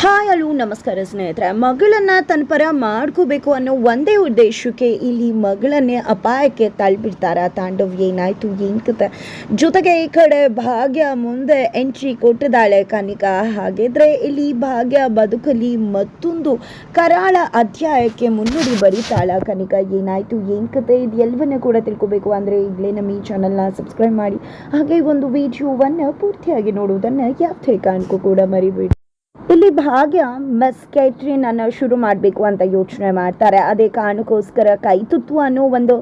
Hi hello ನಮಸ್ಕಾರ ಸ್ನೇಹಿತರೆ. ಮಗಳನ್ನ ತನ್ನ ಪರ ಮಾಡ್ಕೋಬೇಕು ಅನ್ನೋ ಒಂದೇ ಉದ್ದೇಶಕ್ಕೆ ಇಲ್ಲಿ ಮಗಳನ್ನೇ ಅಪಾಯಕ್ಕೆ ತಳ್ಳಿಬಿಡ್ತಾರ ತಾಂಡವ್? ಏನಾಯಿತು? ಏನು ಕತೆ? ಜೊತೆಗೆ ಈ ಕಡೆ ಭಾಗ್ಯ ಮುಂದೆ ಎಂಟ್ರಿ ಕೊಟ್ಟಿದ್ದಾಳೆ ಕನಿಕಾ. ಹಾಗಿದ್ರೆ ಇಲ್ಲಿ ಭಾಗ್ಯ ಬದುಕಲಿ ಮತ್ತೊಂದು ಕರಾಳ ಅಧ್ಯಾಯಕ್ಕೆ ಮುನ್ನುಡಿ ಬರೀತಾಳ ಕನಿಕಾ. ಏನಾಯ್ತು? ಏನು ಕತೆ? ಇದು ಎಲ್ಲವನ್ನೂ ಕೂಡ ತಿಳ್ಕೊಬೇಕು ಅಂದ್ರೆ ಈಗಲೇ ನಮ್ಮ ಈ ಚಾನಲ್ನ ಸಬ್ಸ್ಕ್ರೈಬ್ ಮಾಡಿ. ಹಾಗೆ ಒಂದು ವಿಡಿಯೋವನ್ನು ಪೂರ್ತಿಯಾಗಿ ನೋಡುವುದನ್ನು ಯಾವುದೇ ಕಾರಣಕ್ಕೂ ಕೂಡ ಮರಿಬೇಡಿ. ಇಲ್ಲಿ ಭಾಗ್ಯ ಮಿಸ್ ಕ್ಯಾಟ್ರಿನ್ ಅನ್ನು ಶುರು ಮಾಡಬೇಕು ಅಂತ ಯೋಚನೆ ಮಾಡ್ತಾರೆ. ಅದೇ ಕಾರಣಕ್ಕೋಸ್ಕರ ಕೈತುತ್ತು ಅನ್ನೋ ಒಂದು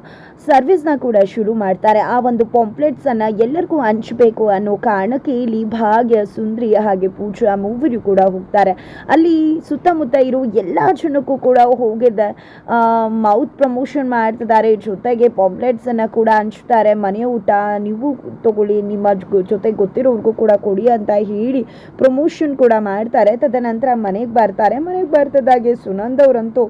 ಸರ್ವಿಸ್ನ ಕೂಡ ಶುರು ಮಾಡ್ತಾರೆ. ಆ ಒಂದು ಪಾಂಪ್ಲೆಟ್ಸ್ ಅನ್ನ ಎಲ್ಲರಿಗೂ ಹಂಚಬೇಕು ಅನ್ನೋ ಕಾರಣಕ್ಕೆ ಇಲ್ಲಿ ಭಾಗ್ಯ, ಸುಂದ್ರಿ ಹಾಗೆ ಪೂಜಾ ಮೂವರು ಕೂಡ ಹೋಗ್ತಾರೆ. ಅಲ್ಲಿ ಸುತ್ತಮುತ್ತ ಇರೋ ಎಲ್ಲ ಜನಕ್ಕೂ ಕೂಡ ಹೋಗಿದ್ದ ಮೌತ್ ಪ್ರಮೋಷನ್ ಮಾಡ್ತಿದ್ದಾರೆ. ಜೊತೆಗೆ ಪಾಂಪ್ಲೆಟ್ಸ್ ಅನ್ನ ಕೂಡ ಹಂಚ್ತಾರೆ. ಮನೆ ಊಟ ನೀವು ತಗೊಳ್ಳಿ, ನಿಮ್ಮ ಜೊತೆ ಗೊತ್ತಿರೋರ್ಗೂ ಕೂಡ ಕೊಡಿ ಅಂತ ಹೇಳಿ ಪ್ರಮೋಷನ್ ಕೂಡ ಮಾಡ್ತಾರೆ. ತದನಂತರ ಮನೆಗೆ ಬರ್ತಾರೆ. ಮನೆಗೆ ಬರ್ತದಾಗೆ ಸುನಂದ್ ಅವರಂತೂ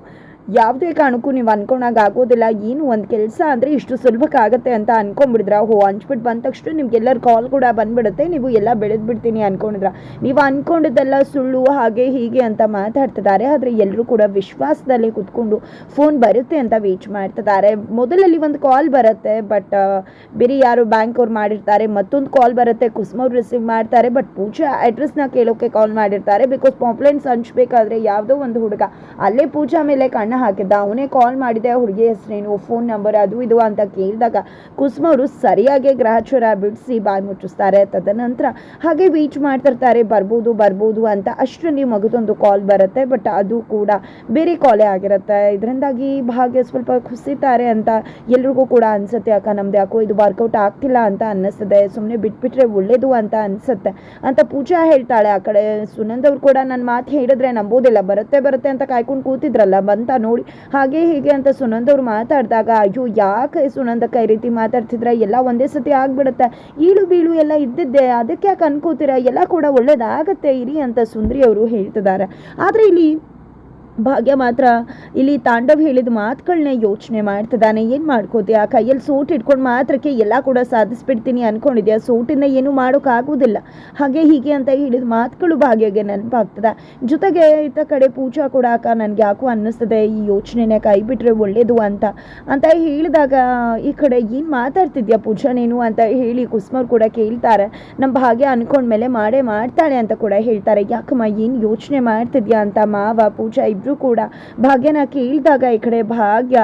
ಯಾವುದೇ ಕಾರಣಕ್ಕೂ ನೀವು ಅನ್ಕೊಂಡಾಗ ಆಗೋದಿಲ್ಲ. ಏನು ಒಂದು ಕೆಲಸ ಅಂದರೆ ಇಷ್ಟು ಸುಲಭಕ್ಕಾಗತ್ತೆ ಅಂತ ಅನ್ಕೊಂಡ್ಬಿಡಿದ್ರ, ಹೋ, ಹಂಚ್ಬಿಟ್ಟು ಬಂದ ತಕ್ಷಣ ನಿಮ್ಗೆಲ್ಲರ ಕಾಲ್ ಕೂಡ ಬಂದ್ಬಿಡುತ್ತೆ. ನೀವು ಎಲ್ಲ ಬೆಳೆದು ಬಿಡ್ತೀನಿ ಅನ್ಕೊಂಡಿದ್ರ. ನೀವು ಅನ್ಕೊಂಡಿದ್ದೆಲ್ಲ ಸುಳ್ಳು, ಹಾಗೆ, ಹೀಗೆ ಅಂತ ಮಾತಾಡ್ತಿದ್ದಾರೆ. ಆದರೆ ಎಲ್ಲರೂ ಕೂಡ ವಿಶ್ವಾಸದಲ್ಲೇ ಕುತ್ಕೊಂಡು ಫೋನ್ ಬರುತ್ತೆ ಅಂತ ವೇಚ್ ಮಾಡ್ತಿದ್ದಾರೆ. ಮೊದಲಲ್ಲಿ ಒಂದು ಕಾಲ್ ಬರುತ್ತೆ ಬಟ್ ಬೇರೆ ಯಾರು ಬ್ಯಾಂಕ್ ಅವ್ರು ಮಾಡಿರ್ತಾರೆ. ಮತ್ತೊಂದು ಕಾಲ್ ಬರುತ್ತೆ ಕುಸುಮವ್ರು ರಿಸೀವ್ ಮಾಡ್ತಾರೆ ಬಟ್ ಪೂಜಾ ಅಡ್ರೆಸ್ನ ಕೇಳೋಕೆ ಕಾಲ್ ಮಾಡಿರ್ತಾರೆ. ಬಿಕಾಸ್ ಪಾಂಪ್ಲೆಂಟ್ಸ್ ಹಂಚ್ಬೇಕಾದ್ರೆ ಯಾವುದೋ ಒಂದು ಹುಡುಗ, ಅಲ್ಲೇ ಪೂಜಾ ಮೇಲೆ ಕಣ್ಣು ಹಾಕಿದ್ದ. ಅವನೇ ಕಾಲ್ ಮಾಡಿದೆ ಹುಡುಗಿ ಹೆಸರೇನು ಫೋನ್ ನಂಬರ್ ಅದು ಇದು ಅಂತ ಕೇಳಿದಾಗ ಕುಸುಮ ಅವರು ಸರಿಯಾಗಿ ಗ್ರಹಚಾರ ಬಿಡಿಸಿ ಬಾಯಿ ಮುಚ್ಚಿಸ್ತಾರೆ. ತದನಂತರ ಹಾಗೆ ವೀಚ್ ಮಾಡ್ತಿರ್ತಾರೆ, ಬರ್ಬೋದು ಬರ್ಬೋದು ಅಂತ ಅಷ್ಟರಲ್ಲಿ ಮಗದೊಂದು ಕಾಲ್ ಬರುತ್ತೆ ಬಟ್ ಅದು ಕೂಡ ಬೇರೆ ಕಾಲೇ ಆಗಿರುತ್ತೆ. ಇದರಿಂದಾಗಿ ಭಾಗ್ಯ ಸ್ವಲ್ಪ ಕುಸಿತಾರೆ ಅಂತ ಎಲ್ರಿಗೂ ಕೂಡ ಅನಿಸುತ್ತೆ, ಅಕ್ಕ, ನಮ್ದು ಯಾಕೋ ಇದು ವರ್ಕೌಟ್ ಆಗ್ತಿಲ್ಲ ಅಂತ ಅನ್ನಿಸ್ತದೆ ಸುಮ್ಮನೆ ಬಿಟ್ಬಿಟ್ರೆ ಒಳ್ಳೇದು ಅಂತ ಅನಿಸುತ್ತೆ ಅಂತ ಪೂಜಾ ಹೇಳ್ತಾಳೆ ಆ ಕಡೆ. ಸುನಂದ್ ಅವ್ರು ಕೂಡ ನನ್ನ ಮಾತು ಹೇಳಿದ್ರೆ ನಂಬೋದಿಲ್ಲ, ಬರುತ್ತೆ ಬರುತ್ತೆ ಅಂತ ಕಾಯ್ಕೊಂಡು ಕೂತಿದ್ರಲ್ಲ ಬಂತ ನೋಡಿ. ಹಾಗೆ ಹೀಗೆ ಅಂತ ಸುನಂದ್ ಅವ್ರು ಮಾತಾಡಿದಾಗ, ಅಯ್ಯೋ, ಯಾಕೆ ಸುನಂದ ಕೈ ರೀತಿ ಮಾತಾಡ್ತಿದ್ರ? ಎಲ್ಲ ಒಂದೇ ಸತಿ ಆಗ್ಬಿಡುತ್ತೆ. ಈಳು ಬೀಳು ಎಲ್ಲ ಇದ್ದಿದ್ದೆ. ಅದಕ್ಕೆ ಯಾಕೆ ಅನ್ಕೋತೀರ? ಎಲ್ಲ ಕೂಡ ಒಳ್ಳೇದಾಗತ್ತೆ. ಇರಿ ಅಂತ ಸುಂದ್ರಿ ಅವರು ಹೇಳ್ತಿದ್ದಾರೆ. ಆದರೆ ಇಲ್ಲಿ ಭಾಗ್ಯ ಮಾತ್ರ ಇಲ್ಲಿ ತಾಂಡವ್ ಹೇಳಿದ ಮಾತುಗಳನ್ನ ಯೋಚನೆ ಮಾಡ್ತಿದ್ದಾನೆ. ಏನು ಮಾಡ್ಕೋತೀಯ? ಕೈಯಲ್ಲಿ ಸೂಟ್ ಇಟ್ಕೊಂಡು ಮಾತ್ರಕ್ಕೆ ಎಲ್ಲ ಕೂಡ ಸಾಧಿಸ್ಬಿಡ್ತೀನಿ ಅನ್ಕೊಂಡಿದ್ಯಾ? ಸೂಟಿಂದ ಏನು ಮಾಡೋಕ್ಕಾಗೋದಿಲ್ಲ ಹಾಗೆ ಹೀಗೆ ಅಂತ ಹೇಳಿದ ಮಾತುಗಳು ಭಾಗ್ಯಗೆ ನೆನಪಾಗ್ತದೆ. ಜೊತೆಗೆ ಇತ್ತ ಕಡೆ ಪೂಜಾ ಕೂಡ, ಅಕ್ಕ, ನನಗೆ ಯಾಕೋ ಅನ್ನಿಸ್ತದೆ? ಈ ಯೋಚನೆನ ಕೈ ಬಿಟ್ಟರೆ ಒಳ್ಳೇದು ಅಂತ. ಅಂತ ಹೇಳಿದಾಗ, ಈ ಕಡೆ ಏನು ಮಾತಾಡ್ತಿದ್ಯಾ ಪೂಜಾ ನೀನು? ಅಂತ ಹೇಳಿ ಕುಸ್ಮರ್ ಕೂಡ ಕೇಳ್ತಾರೆ. ನಮ್ಮ ಭಾಗ್ಯ ಅಂದ್ಕೊಂಡ್ಮೇಲೆ ಮಾಡೇ ಮಾಡ್ತಾಳೆ ಅಂತ ಕೂಡ ಹೇಳ್ತಾರೆ. ಯಾಕಮ್ಮ, ಏನು ಯೋಚನೆ ಮಾಡ್ತಿದ್ಯಾ? ಅಂತ ಮಾವ ಪೂಜಾ ಕೂಡ ಭಾಗ್ಯನ ಕೇಳಿದಾಗ ಈ ಕಡೆ ಭಾಗ್ಯ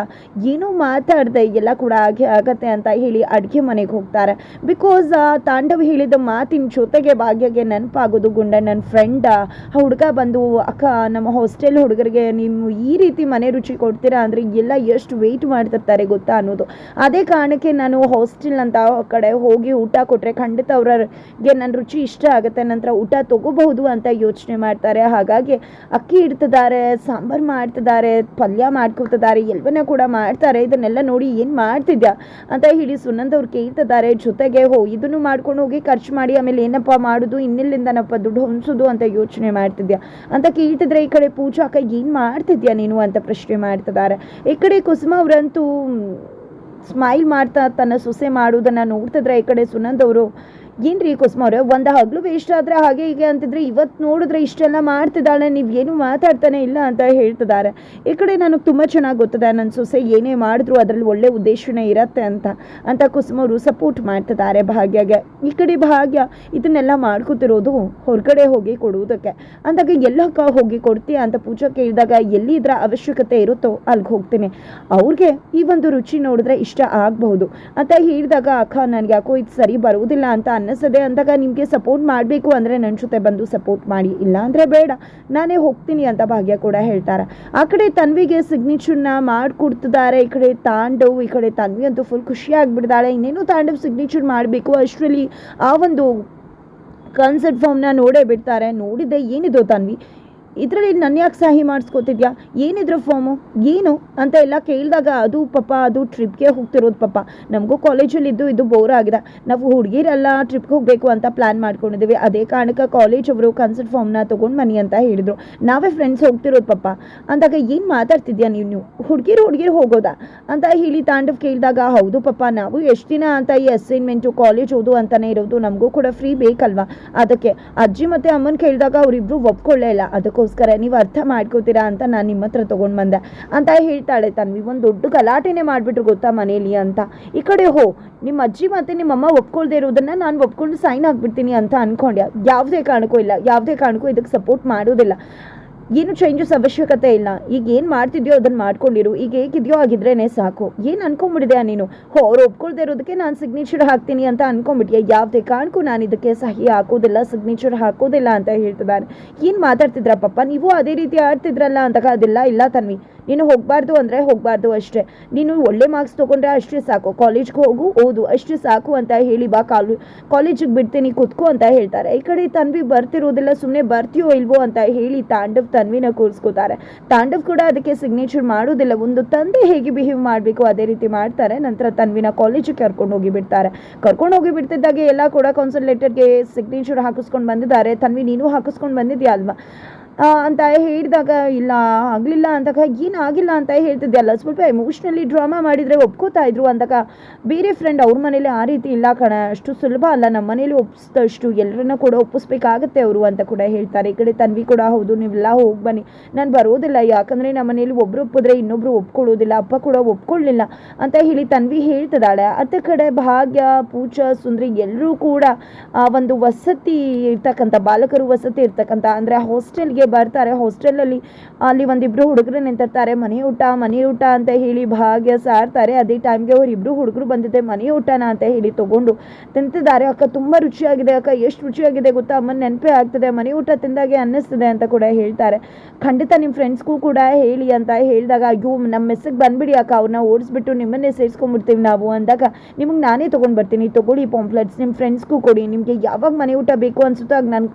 ಏನು ಮಾತಾಡ್ದೆ ಎಲ್ಲ ಕೂಡ ಹಾಗೆ ಆಗತ್ತೆ ಅಂತ ಹೇಳಿ ಅಡುಗೆ ಮನೆಗೆ ಹೋಗ್ತಾರೆ. ಬಿಕಾಸ್ ತಾಂಡವ್ ಹೇಳಿದ ಮಾತಿನ ಜೊತೆಗೆ ಭಾಗ್ಯಗೆ ನೆನಪಾಗೋದು ಗುಂಡ ನನ್ನ ಆ. ಹುಡುಗ ಬಂದು, ಅಕ್ಕ, ನಮ್ಮ ಹಾಸ್ಟೆಲ್ ಹುಡುಗರಿಗೆ ನೀವು ಈ ರೀತಿ ಮನೆ ರುಚಿ ಕೊಡ್ತೀರಾ ಅಂದರೆ ಎಲ್ಲ ಎಷ್ಟು ವೆಯ್ಟ್ ಮಾಡ್ತಿರ್ತಾರೆ ಗೊತ್ತಾ ಅನ್ನೋದು. ಅದೇ ಕಾರಣಕ್ಕೆ ನಾನು ಹಾಸ್ಟೆಲ್ ಅಂತ ಕಡೆ ಹೋಗಿ ಊಟ ಕೊಟ್ಟರೆ ಖಂಡಿತ ಅವರಿಗೆ ನನ್ನ ರುಚಿ ಇಷ್ಟ ಆಗುತ್ತೆ, ನಂತರ ಊಟ ತಗೋಬಹುದು ಅಂತ ಯೋಚನೆ ಮಾಡ್ತಾರೆ. ಹಾಗಾಗಿ ಅಕ್ಕಿ ಇಡ್ತಿದ್ದಾರೆ ಸಾಂಬಾರು ಮಾಡ್ತಿದ್ದಾರೆ, ಪಲ್ಯ ಮಾಡ್ಕೊತಿದ್ದಾರೆ ಎಲ್ಲವನ್ನ ಕೂಡ ಮಾಡ್ತಾರೆ, ಇದನ್ನೆಲ್ಲ ನೋಡಿ ಏನು ಮಾಡ್ತಿದ್ಯಾ ಅಂತ ಹೇಳಿ ಸುನಂದ್ ಅವ್ರು ಕೇಳ್ತಿದ್ದಾರೆ. ಜೊತೆಗೆ ಹೋ, ಇದನ್ನು ಮಾಡ್ಕೊಂಡು ಹೋಗಿ ಖರ್ಚು ಮಾಡಿ ಆಮೇಲೆ ಏನಪ್ಪ ಮಾಡೋದು, ಇನ್ನಿಲ್ಲಿಂದನಪ್ಪ ದುಡ್ಡು ಹೊಂದಿಸೋದು ಅಂತ ಯೋಚನೆ ಮಾಡ್ತಿದ್ಯಾ? ಅಂತ ಕೇಳ್ತಿದ್ರೆ ಈ ಕಡೆ ಪೂಜಾ ಅಕ್ಕ, ಏನು ಮಾಡ್ತಿದ್ಯಾ ನೀನು ಅಂತ ಪ್ರಶ್ನೆ ಮಾಡ್ತಿದ್ದಾರೆ. ಈ ಕಡೆ ಕುಸುಮ ಅವರಂತೂ ಸ್ಮೈಲ್ ಮಾಡ್ತಾ ತನ್ನ ಸೊಸೆ ಮಾಡೋದನ್ನ ನೋಡ್ತಿದ್ರೆ ಈ ಕಡೆ ಸುನಂದ್ ಅವರು ಏನ್ರಿ ಕುಸುಮ ಅವ್ರ? ಒಂದು ಹಗ್ಲು ವೇಸ್ಟ್ ಆದ್ರೆ ಹಾಗೆ ಹೀಗೆ ಅಂತಿದ್ರೆ ಇವತ್ತು ನೋಡಿದ್ರೆ ಇಷ್ಟೆಲ್ಲ ಮಾಡ್ತಿದ್ದಾಳೆ, ನೀವು ಏನು ಮಾತಾಡ್ತಾನೆ ಇಲ್ಲ ಅಂತ ಹೇಳ್ತಿದ್ದಾರೆ. ಈ ಕಡೆ ನನಗೆ ತುಂಬ ಚೆನ್ನಾಗಿ ಗೊತ್ತದೆ ನನ್ನ ಸೊಸೆ ಏನೇ ಮಾಡಿದ್ರು ಅದರಲ್ಲಿ ಒಳ್ಳೆ ಉದ್ದೇಶನೇ ಇರತ್ತೆ ಅಂತ. ಅಂತ ಕುಸುಮ ಅವರು ಸಪೋರ್ಟ್ ಮಾಡ್ತಿದ್ದಾರೆ ಭಾಗ್ಯಗೆ. ಈ ಕಡೆ ಭಾಗ್ಯ ಇದನ್ನೆಲ್ಲ ಮಾಡ್ಕೊತಿರೋದು ಹೊರಗಡೆ ಹೋಗಿ ಕೊಡುವುದಕ್ಕೆ. ಅಂದಾಗ ಎಲ್ಲಕ್ಕ ಹೋಗಿ ಕೊಡ್ತೀಯ ಅಂತ ಪೂಜಾ ಕೇಳಿದಾಗ ಎಲ್ಲಿ ಇದ್ರ ಅವಶ್ಯಕತೆ ಇರುತ್ತೋ ಅಲ್ಲಿಗೆ ಹೋಗ್ತೀನಿ. ಅವ್ರಿಗೆ ಈ ಒಂದು ರುಚಿ ನೋಡಿದ್ರೆ ಇಷ್ಟ ಆಗಬಹುದು. ಅಂತ ಹೇಳಿದಾಗ, ಅಕ್ಕ, ನನಗೆ ಯಾಕೋ ಇದು ಸರಿ ಬರುವುದಿಲ್ಲ ಅಂತ ಅನ್ನಿಸ್ತದೆ ಅಂದಾಗ ನಿಮಗೆ ಸಪೋರ್ಟ್ ಮಾಡಬೇಕು ಅಂದರೆ ನನ್ನ ಜೊತೆ ಬಂದು ಸಪೋರ್ಟ್ ಮಾಡಿ, ಇಲ್ಲ ಅಂದರೆ ಬೇಡ. ನಾನೇ ಹೋಗ್ತೀನಿ ಅಂತ ಭಾಗ್ಯ ಕೂಡ ಹೇಳ್ತಾರೆ. ಆ ಕಡೆ ತನ್ವಿಗೆ ಸಿಗ್ನೇಚರ್ನ ಮಾಡಿಕೊಡ್ತಿದ್ದಾರೆ, ಈ ಕಡೆ ತಾಂಡವ್, ಈ ಕಡೆ ತನ್ವಿ ಅಂತೂ ಫುಲ್ ಖುಷಿ ಆಗ್ಬಿಡ್ತಾಳೆ ಇನ್ನೇನು ತಾಂಡವ್ ಸಿಗ್ನೇಚರ್ ಮಾಡಬೇಕು, ಅಷ್ಟರಲ್ಲಿ ಆ ಒಂದು ಕನ್ಸರ್ಟ್ ಫಾರ್ಮ್ನ ನೋಡೇ ಬಿಡ್ತಾರೆ. ನೋಡಿದೆ ಏನಿದೋ ತನ್ವಿ? ಇದರಲ್ಲಿ ನನ್ನ ಯಾಕೆ ಸಹಿ ಮಾಡಿಸ್ಕೊತಿದ್ಯಾ? ಏನಿದ್ರು ಫಾರ್ಮು ಏನು? ಅಂತ ಎಲ್ಲ ಕೇಳಿದಾಗ ಅದು ಪಾಪ, ಅದು ಟ್ರಿಪ್ಗೆ ಹೋಗ್ತಿರೋದು ಪಾಪ. ನಮಗೂ ಕಾಲೇಜಲ್ಲಿ ಇದ್ದು ಇದು ಬೋರ್ ಆಗಿದೆ. ನಾವು ಹುಡುಗಿರೆಲ್ಲ ಟ್ರಿಪ್ಗೆ ಹೋಗಬೇಕು ಅಂತ ಪ್ಲ್ಯಾನ್ ಮಾಡ್ಕೊಂಡಿದ್ದೀವಿ. ಅದೇ ಕಾರಣಕ್ಕೆ ಕಾಲೇಜ್ ಅವರು ಕನ್ಸರ್ಟ್ ಫಾರ್ಮ್ನ ತೊಗೊಂಡು ಮನಿ ಅಂತ ಹೇಳಿದರು. ನಾವೇ ಫ್ರೆಂಡ್ಸ್ ಹೋಗ್ತಿರೋದು ಪಾಪ. ಅಂದಾಗ ಏನು ಮಾತಾಡ್ತಿದ್ಯಾ ನೀವು ನೀವು? ಹುಡುಗಿರು ಹುಡುಗಿರು ಹೋಗೋದಾ? ಅಂತ ಹೇಳಿ ತಾಂಡವ್ ಕೇಳಿದಾಗ, ಹೌದು ಪಾಪ, ನಾವು ಎಷ್ಟು ದಿನ ಅಂತ ಈ ಅಸೈನ್ಮೆಂಟು ಕಾಲೇಜ್ ಓದು ಅಂತಲೇ ಇರೋದು ನಮಗೂ ಕೂಡ ಫ್ರೀ ಬೇಕಲ್ವಾ? ಅದಕ್ಕೆ ಅಜ್ಜಿ ಮತ್ತು ಅಮ್ಮನ ಕೇಳಿದಾಗ ಅವರಿಬ್ಬರು ಒಪ್ಕೊಳ್ಳೇ ಇಲ್ಲ. ಅದಕ್ಕೋಸ್ಕರ ಅದಕ್ಕೋಸ್ಕರ ನೀವು ಅರ್ಥ ಮಾಡ್ಕೋತೀರಾ ಅಂತ ನಾನು ನಿಮ್ಮ ಹತ್ರ ತೊಗೊಂಡು ಬಂದೆ. ಅಂತ ಹೇಳ್ತಾಳೆ ತನ್ವಿ. ಒಂದು ದೊಡ್ಡ ಗಲಾಟೆನೇ ಮಾಡಿಬಿಟ್ರು ಗೊತ್ತಾ ಮನೇಲಿ ಅಂತ. ಈ ಕಡೆ ಹೋ, ನಿಮ್ಮ ಅಜ್ಜಿ ಮತ್ತು ನಿಮ್ಮಮ್ಮ ಒಪ್ಕೊಳ್ದೇ ಇರೋದನ್ನು ನಾನು ಒಪ್ಕೊಂಡು ಸೈನ್ ಆಗಿಬಿಡ್ತೀನಿ ಅಂತ ಅಂದ್ಕೊಂಡೆ ಯಾವುದೇ ಕಾರಣಕ್ಕೂ ಇಲ್ಲ. ಯಾವುದೇ ಕಾರಣಕ್ಕೂ ಇದಕ್ಕೆ ಸಪೋರ್ಟ್ ಮಾಡೋದಿಲ್ಲ. ಏನು ಚೇಂಜಸ್ ಅವಶ್ಯಕತೆ ಇಲ್ಲ. ಈಗ ಏನು ಮಾಡ್ತಿದ್ಯೋ ಅದನ್ನು ಮಾಡ್ಕೊಂಡಿರು. ಈಗ ಹೇಗಿದೆಯೋ ಆಗಿದ್ರೇ ಸಾಕು. ಏನು ಅನ್ಕೊಂಬಿಡಿದ್ಯಾ ನೀನು? ಹೋ, ಅವ್ರು ಒಪ್ಕೊಳ್ದೆ ಇರೋದಕ್ಕೆ ನಾನು ಸಿಗ್ನೇಚರ್ ಹಾಕ್ತೀನಿ ಅಂತ ಅನ್ಕೊಂಬಿಟ್ಯಾ ಯಾವುದೇ ಕಾರಣಕ್ಕೂ ನಾನು ಇದಕ್ಕೆ ಸಹಿ ಹಾಕೋದಿಲ್ಲ ಸಿಗ್ನೇಚರ್ ಹಾಕೋದಿಲ್ಲ ಅಂತ ಹೇಳ್ತಿದ್ದಾನೆ ಏನು ಮಾತಾಡ್ತಿದ್ರ ಪಪ್ಪ? ನೀವು ಅದೇ ರೀತಿ ಆಡ್ತಿದ್ರಲ್ಲ ಅಂತ. ಅದೆಲ್ಲ ಇಲ್ಲ ತನ್ವಿ. ನೀನು ಹೋಗಬಾರ್ದು ಅಂದರೆ ಹೋಗಬಾರ್ದು ಅಷ್ಟೇ. ನೀನು ಒಳ್ಳೆ ಮಾರ್ಕ್ಸ್ ತೊಗೊಂಡ್ರೆ ಅಷ್ಟೇ ಸಾಕು. ಕಾಲೇಜ್ಗೆ ಹೋಗು, ಓದು. ಅಷ್ಟೇ ಸಾಕು ಅಂತ ಹೇಳಿ ಬಾ, ಕಾಲು ಕಾಲೇಜಿಗೆ ಬಿಡ್ತೀನಿ, ಕುತ್ಕೋ ಅಂತ ಹೇಳ್ತಾರೆ. ಈ ಕಡೆ ತನ್ವಿ ಬರ್ತಿರೋದಿಲ್ಲ ಸುಮ್ಮನೆ ಬರ್ತೀಯೋ ಇಲ್ವೋ ಅಂತ ಹೇಳಿ ತಾಂಡವ್ ತನ್ವಿನ ಕೂರಿಸ್ಕೋತಾರೆ. ತಾಂಡವ್ ಕೂಡ ಅದಕ್ಕೆ ಸಿಗ್ನೇಚರ್ ಮಾಡೋದಿಲ್ಲ. ಒಂದು ತಂದೆ ಹೇಗೆ ಬಿಹೇವ್ ಮಾಡಬೇಕು ಅದೇ ರೀತಿ ಮಾಡ್ತಾರೆ. ನಂತರ ತನ್ವಿನ ಕಾಲೇಜಿಗೆ ಕರ್ಕೊಂಡು ಹೋಗಿ ಬಿಡ್ತಾರೆ. ಕರ್ಕೊಂಡು ಹೋಗಿ ಬಿಡ್ತಿದ್ದಾಗೆ ಎಲ್ಲ ಕೂಡ ಕೌನ್ಸಿಲ್ ಲೆಟರ್ಗೆ ಸಿಗ್ನೇಚರ್ ಹಾಕಿಸ್ಕೊಂಡು ಬಂದಿದ್ದಾರೆ. ತನ್ವಿ, ನೀನು ಹಾಕಿಸ್ಕೊಂಡು ಬಂದಿದ್ಯಾ ಅಲ್ವಾ? ಅಂತ ಹೇಳಿದಾಗ, ಇಲ್ಲ, ಆಗಲಿಲ್ಲ ಅಂದಾಗ ಏನಾಗಿಲ್ಲ ಅಂತ ಹೇಳ್ತಿದ್ದೆ ಅಲ್ಲ. ಸ್ವಲ್ಪ ಎಮೋಷ್ನಲಿ ಡ್ರಾಮಾ ಮಾಡಿದರೆ ಒಪ್ಕೋತಾ ಇದ್ರು ಅಂತಕ, ಬೇರೆ ಫ್ರೆಂಡ್ ಅವ್ರ ಮನೇಲಿ ಆ ರೀತಿ ಇಲ್ಲ ಕಣ. ಅಷ್ಟು ಸುಲಭ ಅಲ್ಲ. ನಮ್ಮ ಮನೇಲಿ ಒಪ್ಪಿಸಿದಷ್ಟು ಎಲ್ಲರನ್ನ ಕೂಡ ಒಪ್ಪಿಸ್ಬೇಕಾಗತ್ತೆ ಅವರು ಅಂತ ಕೂಡ ಹೇಳ್ತಾರೆ. ಈ ಕಡೆ ತನ್ವಿ ಕೂಡ, ಹೌದು, ನೀವೆಲ್ಲ ಹೋಗಿ ಬನ್ನಿ. ನಾನು ಬರೋದಿಲ್ಲ. ಯಾಕಂದರೆ ನಮ್ಮ ಮನೇಲಿ ಒಬ್ಬರು ಒಪ್ಪಿದ್ರೆ ಇನ್ನೊಬ್ರು ಒಪ್ಕೊಳ್ಳೋದಿಲ್ಲ. ಅಪ್ಪ ಕೂಡ ಒಪ್ಕೊಳ್ಳಿಲ್ಲ. ಅಂತ ಹೇಳಿ ತನ್ವಿ ಹೇಳ್ತಿದ್ದಾಳೆ. ಅತ್ತ ಕಡೆ ಭಾಗ್ಯ, ಪೂಜಾ, ಸುಂದ್ರಿ ಎಲ್ಲರೂ ಕೂಡ, ಆ, ಒಂದು ವಸತಿ ಇರ್ತಕ್ಕಂಥ, ಬಾಲಕರು ವಸತಿ ಇರ್ತಕ್ಕಂಥ, ಅಂದರೆ ಹಾಸ್ಟೆಲ್ಗೆ ಬರ್ತಾರೆ. ಹಾಸ್ಟೆಲಲ್ಲಿ ಅಲ್ಲಿ ಒಂದಿಬ್ರು ಹುಡುಗರು ನಿಂತಿರ್ತಾರೆ. ಮನೆ ಊಟ ಮನೆ ಊಟ ಅಂತ ಹೇಳಿ ಭಾಗ್ಯ ಸಾರ್ತಾರೆ. ಅದೇ ಟೈಮ್ಗೆ ಅವರಿಬ್ರು ಹುಡುಗರು ಬಂದಿದ್ದೆ ಮನೆ ಊಟನ ಅಂತ ಹೇಳಿ ತಗೊಂಡು ತಿಂತಿದ್ದಾರೆ. ಅಕ್ಕ, ತುಂಬ ರುಚಿಯಾಗಿದೆ ಅಕ್ಕ. ಎಷ್ಟು ರುಚಿಯಾಗಿದೆ ಗೊತ್ತಾ? ಅಮ್ಮನ ನೆನಪೇ ಆಗ್ತದೆ. ಮನೆ ಊಟ ತಿಂದಾಗೆ ಅನ್ನಿಸ್ತದೆ ಅಂತ ಕೂಡ ಹೇಳ್ತಾರೆ. ಖಂಡಿತ ನಿಮ್ಮ ಫ್ರೆಂಡ್ಸ್ಗೂ ಕೂಡ ಹೇಳಿ ಅಂತ ಹೇಳಿದಾಗ, ಅಯ್ಯೋ ನಮ್ಮ ಮೆಸ್ಸಿಗೆ ಬಂದ್ಬಿಡಿ ಅಕ್ಕ. ಅವ್ರನ್ನ ಓಡಿಸ್ಬಿಟ್ಟು ನಿಮ್ಮನ್ನೇ ಸೇರಿಸ್ಕೊಂಡ್ಬಿಡ್ತೀವಿ ನಾವು ಅಂದಾಗ, ನಿಮಗೆ ನಾನೇ ತೊಗೊಂಡು ಬರ್ತೀನಿ. ತೊಗೊಳ್ಳಿ ಪಾಂಪ್ಲೆಟ್ಸ್ ನಿಮ್ಮ ಫ್ರೆಂಡ್ಸ್ಗೂ ಕೊಡಿ. ನಿಮಗೆ ಯಾವಾಗ ಮನೆ ಊಟ ಬೇಕು ಅನ್ಸುತ್ತೋ ಆಗ ನಾನು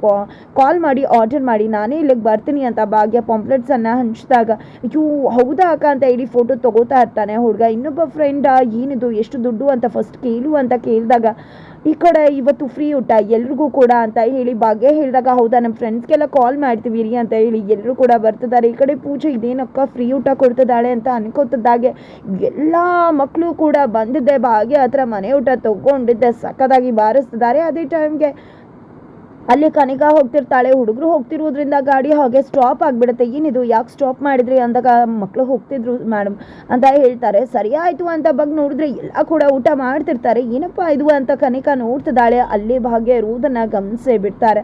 ಕಾಲ್ ಮಾಡಿ ಆರ್ಡರ್ ಮಾಡಿ. ನಾನೇ ಇಲ್ಲಿಗೆ ಬರ್ತೀನಿ ಅಂತ ಭಾಗ್ಯ ಪಾಂಪ್ಲೆಟ್ಸನ್ನು ಹಂಚಿದಾಗ, ಅಯ್ಯೋ, ಹೌದಾ ಅಕ್ಕ? ಅಂತ ಹೇಳಿ ಫೋಟೋ ತಗೋತಾ ಇರ್ತಾನೆ ಹುಡುಗ. ಇನ್ನೊಬ್ಬ ಫ್ರೆಂಡ್ ಏನಿದು? ಎಷ್ಟು ದುಡ್ಡು ಅಂತ ಫಸ್ಟ್ ಕೇಳು ಅಂತ ಕೇಳಿದಾಗ, ಈ ಕಡೆ ಇವತ್ತು ಫ್ರೀ ಊಟ, ಎಲ್ರಿಗೂ ಕೂಡ ಅಂತ ಹೇಳಿ ಭಾಗ್ಯ ಹೇಳಿದಾಗ, ಹೌದಾ ನಮ್ಮ ಫ್ರೆಂಡ್ಸ್ಗೆಲ್ಲ ಕಾಲ್ ಮಾಡ್ತೀವಿ ರೀ ಅಂತ ಹೇಳಿ ಎಲ್ಲರೂ ಕೂಡ ಬರ್ತಿದ್ದಾರೆ. ಈ ಕಡೆ ಪೂಜೆ ಇದೇನಕ್ಕ? ಫ್ರೀ ಊಟ ಕೊಡ್ತಿದ್ದಾಳೆ ಅಂತ ಅನ್ಕೋತಿದ್ದಾಗೆ, ಎಲ್ಲ ಮಕ್ಕಳು ಕೂಡ ಬಂದಿದ್ದೆ. ಭಾಗ್ಯ ಹತ್ರ ಮನೆ ಊಟ ತಗೊಂಡಿದ್ದೆ. ಸಕ್ಕದಾಗಿ ಬಾರಿಸ್ತಿದ್ದಾರೆ ಅದೇ ಟೈಮ್ಗೆ ಅಲ್ಲಿ ಕನಿಕಾ ಹೋಗ್ತಿರ್ತಾಳೆ, ಹುಡುಗರು ಹೋಗ್ತಿರೋದ್ರಿಂದ ಗಾಡಿ ಹಾಗೆ ಸ್ಟಾಪ್ ಆಗಿಬಿಡುತ್ತೆ. ಏನಿದು, ಯಾಕೆ ಸ್ಟಾಪ್ ಮಾಡಿದ್ರಿ ಅಂದಾಗ ಮಕ್ಕಳು ಹೋಗ್ತಿದ್ರು ಮೇಡಮ್ ಅಂತ ಹೇಳ್ತಾರೆ. ಸರಿ ಆಯಿತು ಅಂತ ಬಗ್ಗೆ ನೋಡಿದ್ರೆ ಎಲ್ಲ ಕೂಡ ಊಟ ಮಾಡ್ತಿರ್ತಾರೆ. ಏನಪ್ಪ ಇದು ಅಂತ ಕನಿಕ ನೋಡ್ತಿದ್ದಾಳೆ. ಅಲ್ಲಿ ಭಾಗ್ಯ ಇರುವುದನ್ನು ಗಮನಿಸೇ ಬಿಡ್ತಾರೆ.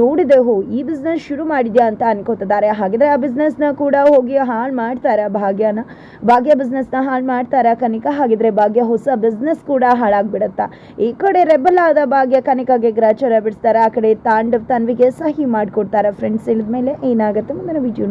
ನೋಡಿದೆ, ಹೋ, ಈ ಬಿಸ್ನೆಸ್ ಶುರು ಮಾಡಿದ್ಯಾ ಅಂತ ಅನ್ಕೋತಿದ್ದಾರೆ. ಹಾಗಿದ್ರೆ ಆ ಬಿಸ್ನೆಸ್ನ ಕೂಡ ಹೋಗಿ ಹಾಳು ಮಾಡ್ತಾರೆ ಭಾಗ್ಯನ. ಭಾಗ್ಯ ಬಿಸ್ನೆಸ್ನ ಹಾಳು ಮಾಡ್ತಾರೆ ಕನಿಕ. ಹಾಗಿದ್ರೆ ಭಾಗ್ಯ ಹೊಸ ಬಿಸ್ನೆಸ್ ಕೂಡ ಹಾಳಾಗ್ಬಿಡುತ್ತಾ. ಈ ಕಡೆ ರೆಬಲ್ ಆದ ಭಾಗ್ಯ ಕನಿಕಾಗೆ ಗ್ರಾಚಾರ ಬಿಡಿಸ್ತಾರೆ. ಆ ಕಡೆ ತಾಂಡವ್ ತನ್ವಿಗೆ ಸಹಿ ಮಾಡಿಕೊಡ್ತಾರೆ ಫ್ರೆಂಡ್ಸ್ ಇಳಿದ್ಮೇಲೆ ಏನಾಗುತ್ತೆ ಮುಂದಿನ ವಿಡಿಯೋ